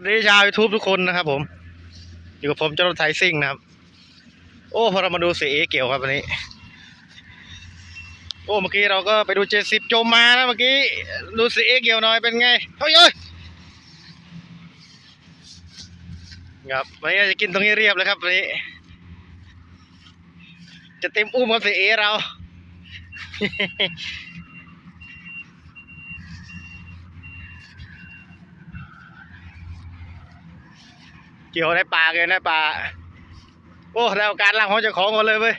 วัสดีชาวยูทูบทุกคนนะครับผม อยู่กับผมเจ้ารถไทยซิ่งนะครับ โอ้พอเรามาดูเสียเอเกี่ยวครับวันนี้ โอ้เมื่อกี้เราก็ไปดูเจ็ดสิบจมมานะเมื่อกี้ดูเสียเอเกี่ยวหน่อยเป็นไงเฮ้ยเอ้ยครับวันนี้จะกินตรงนี้เรียบเลยครับวันนี้ จะเต็มอุ้มกับเสียเอเรา เกี่ยวในป่าเลยในป่า โอ้แล้วการล่างของเจ้าของหมดเลยเว้ย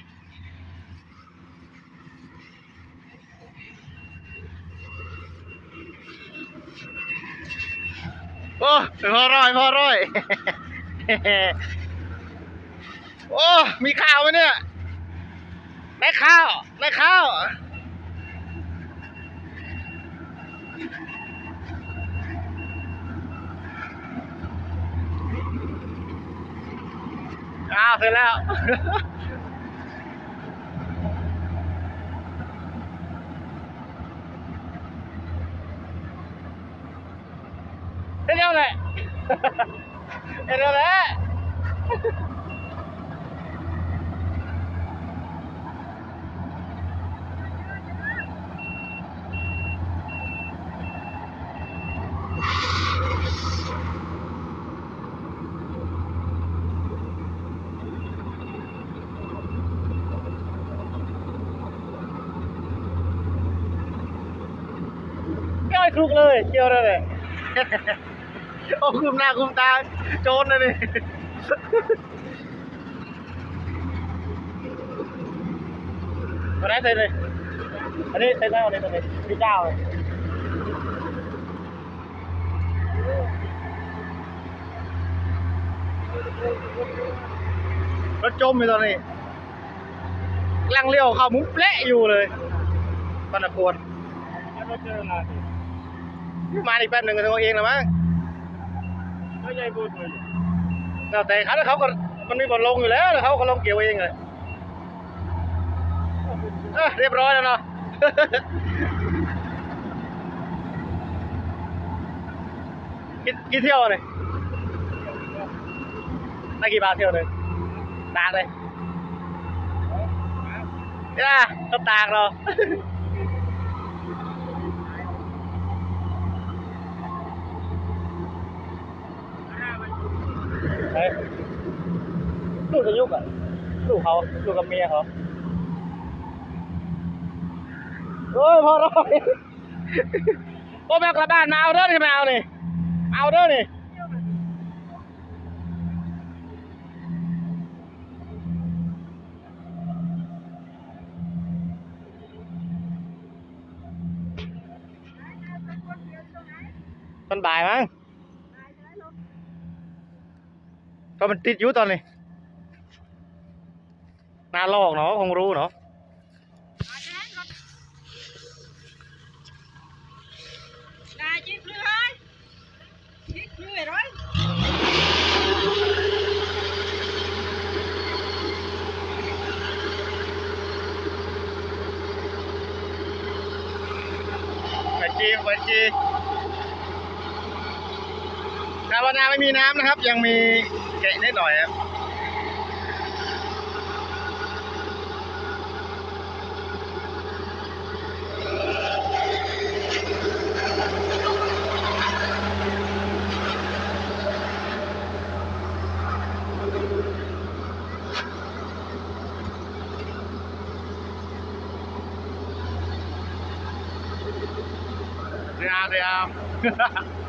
โอ้พอร้อยพอร้อย โอ้ มีข้าวไหมเนี่ยได้ข้าวได้ข้าว อ้าวเสร็จแล้ว เสร็จแล้วแหละเสร็จแล้วแหละ คลุกเลยเกี่ยวเลย โอ้คุมหน้าคุมตา โจรเลยนี่มาได้เลย อันนี้เซ็นได้วันนี้ตัวนี้พี่เจ้าเลยรถจมอยู่ตอนนี้กลังเลี้ยวเข้ามุ้งเละอยู่เลยปนปวดแล้วเจออะไร มาอีกแป๊บหนึ่งก็ถึงเอาเองแล้วมั้งไม่ใช่พูดเลยแล้วแต่เขาเขาก็มันมีบทลงอยู่แล้วเขาก็ลงเกี่ยวเองเลยเอ้เรียบร้อยแล้วเนาะกี่เที่ยวเลยได้กี่บาทเที่ยวเลยตากเลยเนี่ยก็ตากเรา เฮ้ยลูกจะยุกอะลูกเขาลูกกับเมียเขาโอ้ยพอร้อยโอ้แมวกลับบ้านมาเอาเด้อนี่มาเอานี่เอาเด้อนี่มันบ่ายมั้ง ก็มันติดอยู่ตอนนี้หน้าลอกเนาะคงรู้เนาะ Đà chiếc lưới ơi Chiếc lưới rồi ไปจีไปจีนาบานาไม่มีน้ำนะครับ ยังมีแกะนิดหน่อยครับเดี๋ยวเดี๋ยว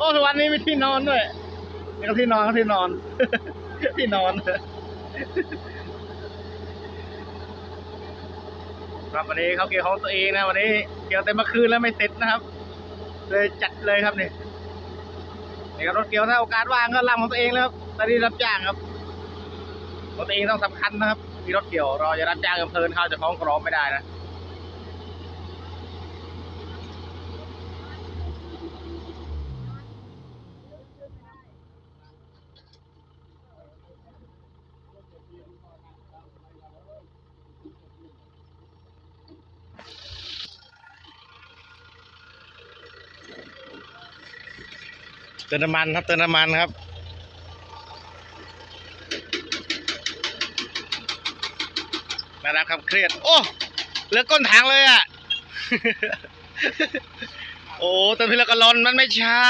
โอ้ทุกวันนี้มีที่นอนด้วยนี่ก็ที่นอนก็ที่นอน ที่นอนครับวันนี้เขาเกี่ยวของตัวเองนะวันนี้เกี่ยวเต็มมาคืนแล้วไม่เสร็จนะครับ เลยจัดเลยครับนี่นี่ครัรถเกี่ยวถ้าโอกาสว่างก็ลำของตัวเองแล้วตอนนี้รับจ้างครับรถตัวเองต้องสำคัญนะครับ มีรถเกี่ยวรออย่ารับจ้างอำเภอเนเขาจะคล้องกรอบไม่ได้นะ เติมน้ำมันครับเติมน้ำมันครับนะครับครับเครียด โอ้เหลือก้นถังเลยอะ โอ้เติมพิลกะลอนมันไม่ใช่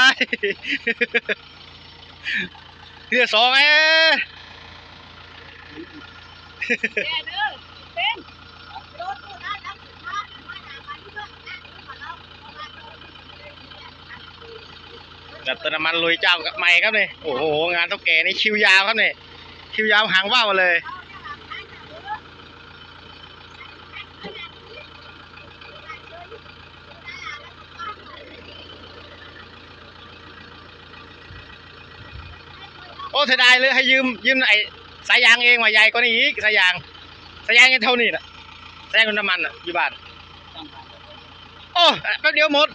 เหลือสองเอ๊ะ แย่เด้อเป็นรถตู้ได้รับสินค้ามาจากบ้านเพื่อนนะขอเราเอามาโดน แบบเติมน้ำมันลุยเจ้ากับใหม่ครับนี่โอ้โหงานเท่าแก่นี่คิวยาวครับนี่คิวยาวหางว่าวมาเลยโอ้เสียดายเลยให้ยืมยืมไอ้สายยางเองมาใหญ่กว่านี้อีกสายยางสายยางยังเท่านี้นะสายยางน้ำมันอะอยู่บ้านโอ้แป๊บเดียวหมด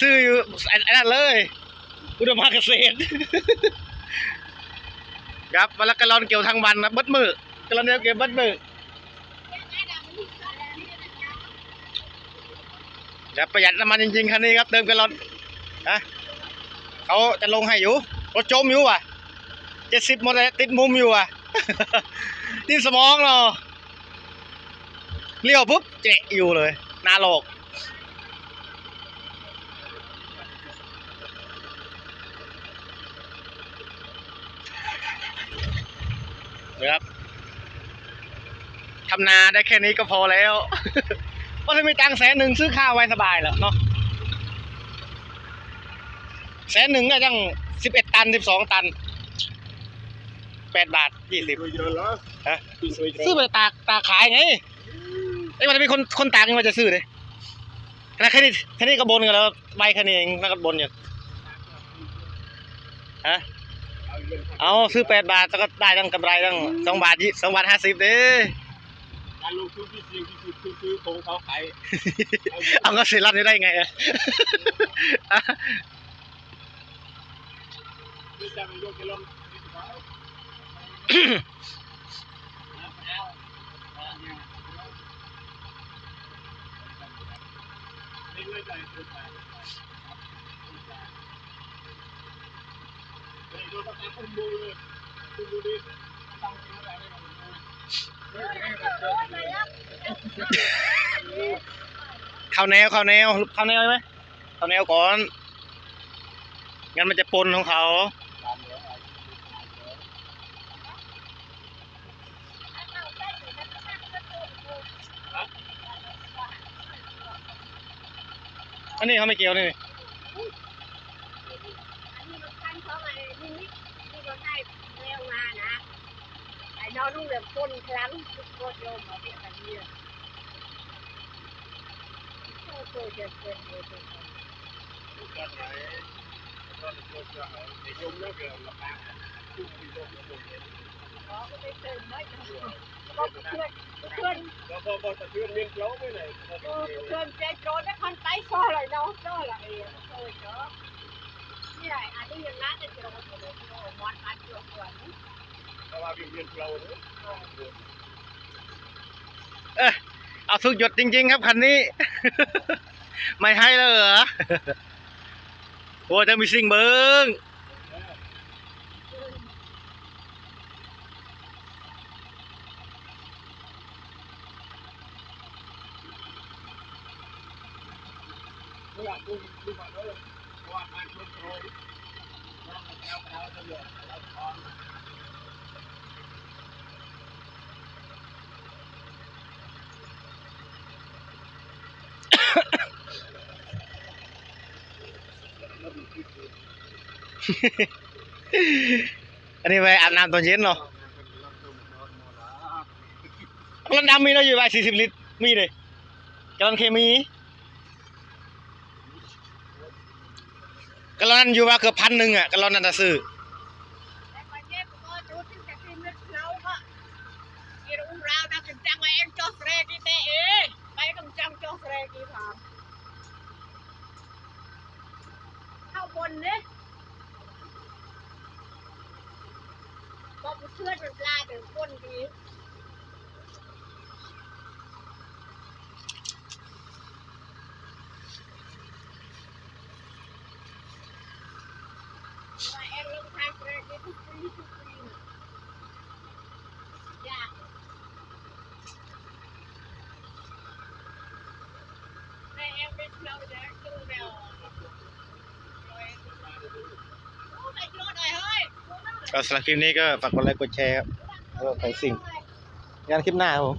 ซื้ออยู่อ้ไอ้นั่นเลย อุดมเกษตร ครับวันละกะลอนเกี่ยวทั้งวันนะเบิดมือกะลอนเดียวเกี่ยวเบิดมือครับประหยัดน้ำมันจริงๆคันนี้ครับเติมกะลอนนะเขาจะลงให้อยู่รถจมอยู่อะเจ็ดสิบมดติดมุมอยู่อะติดสมองเนาะเลี้ยวปุ๊บเจะอยู่เลยนาโลก นะครับทำนาได้แค่นี้ก็พอแล้วเพราะถ้ามีตังค์แสนหนึ่งซื้อข้าวไว้สบายแล้วเนาะแสนหนึ่งก็ยังสิบเอ็ดตันสิบสองตันแปดบาทยี่สิบ Tôi giờ đó. ฮะ Tôi rồi ซื้อไปตากตากขายไงไอ้ยมันจะมีคนคนตากยังไงจะซื้อเลยขนาดแค่นี้แค่นี้ก็บนกันแล้วใบแค่นี้เองนั่นก็บนอยู่ฮะ เอาซื้อแปดบาทแล้วก็ได้ตั้งกำไรตั้งสองบาทยี่สองบาทห้าสิบเด้การลงทุนที่เสี่ยงที่สุดคือซื้อของเขาขายเอาก็สิรัดได้ไงอะไม่จำเป็นยกจะลงไม่ด้วยใจเกินไปเฮ้ยดูต้องการอุ้มดูเลยอุ้มดูดิตั้งใจอะไรได้ เข้าแนวเข้าแนวเข้าแนวไหมเข้าแนวก่อน งั้นมันจะปนของเขาอันนี้เขาไม่เกี่ยวนี่ อันนี้รถคันเขาไอ้นี่นี่ ที่รถให้แมวมานะไอ้น้องนุ่งเหลืองคนครั้งทุกคนโยมมาเป็นกันเนี่ยโอ้โหจะเป็นเลยเป็นคนกันไหนก็จะจะในยมเลิกเกินละครั้งทุกปียมเลิกเกินขอก็ไปเติมไม่ก็เพื่อนเพื่อนแล้วพอพอสะเทือนเมียนเล้าไม่ไหนเออเพื่อนใจโจรแล้วคนไปซ่ออะไรเนาะซ่ออะไรเองโอ้ยนาะนี่ไงอันนี้อคนเลยโอ้ยู่ส่วนนี้เพราะว่า เออเอาสุดหยดจริง ๆ ครับคันนี้ ไม่ให้แล้วเหรอโอ้จะมีสิ่งเบิ้ง อันนี้ไปอาบน้ำตอนเย็นเนาะกำลังดำมีเราอยู่ไปสี่สิบลิตร มีเลยกำลังเคมีกำลังอยู่ว่าเกือบพันหนึ่งอะกำลังนั่นจะซื้อ จองแสดงกี่ผามเข้าบนเนี่ยบอกเชื่อนมันลาเป็นคนดี ก็สำหรับคลิปนี้ก็ฝากกดไลค์กดแชร์ครับเพื่อไปสิ่งงานคลิปหน้าครับผม